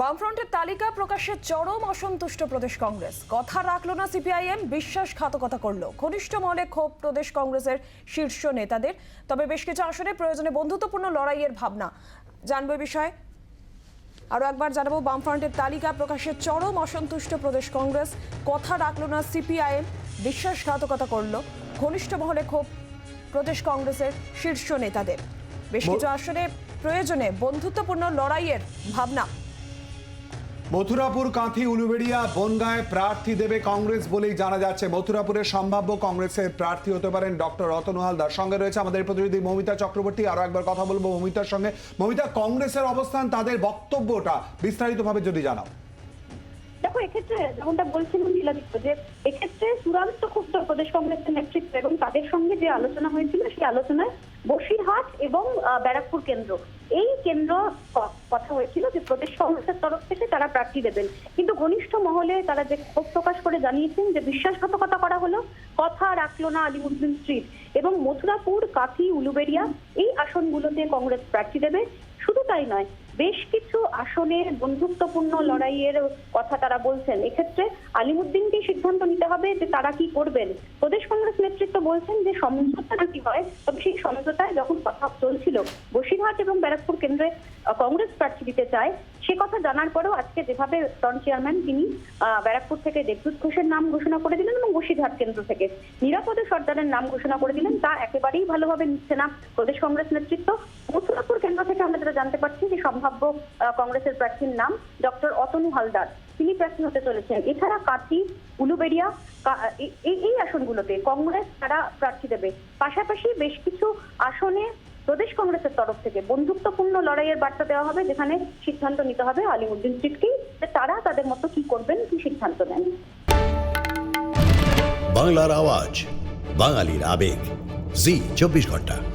বামফ্রন্টের তালিকা প্রকাশে চরম অসন্তুষ্ট প্রদেশ কংগ্রেস। কথা রাখল না সিপিআইএম বিশ্বাসঘাতকতা করল। ঘনিষ্ঠ মহলে ক্ষোভ প্রদেশ কংগ্রেসের শীর্ষ নেতাদের। তবে বেশ কিছু আসনে প্রয়োজনে বন্ধুত্বপূর্ণ লড়াইয়ের ভাবনা। জানব বিষয়ে। আরও একবার জানাব বামফ্রন্টের তালিকা প্রকাশে চরম অসন্তুষ্ট প্রদেশ কংগ্রেস। কথা রাখল না সিপিআইএম বিশ্বাসঘাতকতা করল। ঘনিষ্ঠ মহলে ক্ষোভ প্রদেশ কংগ্রেসের শীর্ষ নেতাদের। বেশ কিছু আসনে প্রয়োজনে বন্ধুত্বপূর্ণ লড়াইয়ের ভাবনা। মথুরাপুর, কাঁথি, উলুবেড়িয়া, বনগাঁয় প্রার্থী দেবে কংগ্রেস বলেই জানা যাচ্ছে। মথুরাপুরের সম্ভাব্য কংগ্রেসের প্রার্থী হতে পারেন ডক্টর রতন হালদার। সঙ্গে রয়েছে আমাদের প্রতিনিধি মমিতা চক্রবর্তী। আরও একবার কথা বলব মমিতার সঙ্গে। মমিতা, কংগ্রেসের অবস্থান, তাদের বক্তব্যটা বিস্তারিতভাবে যদি জানাও। দেখো, এক্ষেত্রে যেমনটা বলছিলাম শিলাদিত্য যে এক্ষেত্রে চূড়ান্ত ক্ষুব্ধ প্রদেশ কংগ্রেসের নেতৃত্ব এবং তাদের সঙ্গে যে আলোচনা হয়েছিল, সেই আলোচনায় বসিরহাট এবং ব্যারাকপুর কেন্দ্র। এই কেন্দ্র কথা হয়েছিল যে প্রদেশ কংগ্রেসের তরফ থেকে তারা প্রার্থী দেবেন। কিন্তু ঘনিষ্ঠ মহলে তারা যে ক্ষোভ প্রকাশ করে জানিয়েছেন যে বিশ্বাসঘাতকতা করা হলো, কথা রাখল না আলিমুদ্দিন স্ট্রিট এবং মথুরাপুর, কাথি, উলুবেড়িয়া, এই আসনগুলোতে কংগ্রেস প্রার্থী দেবে। শুধু তাই নয়, বেশ কিছু আসনে বন্ধুত্বপূর্ণ লড়াইয়ের কথা তারা বলছেন। এক্ষেত্রে আলিমুদ্দিনকে সিদ্ধান্ত নিতে হবে যে তারা কি করবেন। প্রদেশ কংগ্রেস নেতৃত্ব বলছেন যে সমঝোতা নাকি হয়? তবে সেই সমঝোতায় যখন কথা চলছিল, বসিরহাট এবং ব্যারাকপুর কেন্দ্রে কংগ্রেস প্রার্থী দিতে চায়, সে কথা জানার পরেও আজকে যেভাবে টন চেয়ারম্যান তিনি ব্যারাকপুর থেকে দেবদূত ঘোষের নাম ঘোষণা করে দিলেন এবং বসিরহাট কেন্দ্র থেকে নিরাপদে সর্দারের নাম ঘোষণা করে দিলেন, তা একেবারেই ভালোভাবে নিচ্ছে না প্রদেশ কংগ্রেস নেতৃত্ব। মথুরাপুর কেন্দ্র থেকে আমরা যেটা জানতে পারছি যে সম্ভাব্য কংগ্রেসের প্রার্থীর নাম ডক্টর অতনু হালদার। তিনি প্রার্থী হতে চলেছেন। এছাড়া কাঠি উলুবেড়িয়া এই- এই আসনগুলোতে কংগ্রেস তারা প্রার্থী দেবে। পাশাপাশি বেশ কিছু আসনে প্রদেশ কংগ্রেসের তরফ থেকে বন্ধুত্বপূর্ণ লড়াইয়ের বার্তা দেওয়া হবে, যেখানে সিদ্ধান্ত নিতে হবে আলিমুদ্দিন যে তারা তাদের মতো কি করবেন, কি সিদ্ধান্ত নেন। বাংলার আওয়াজ, বাঙালির আবেগ। জি, চব্বিশ ঘণ্টা।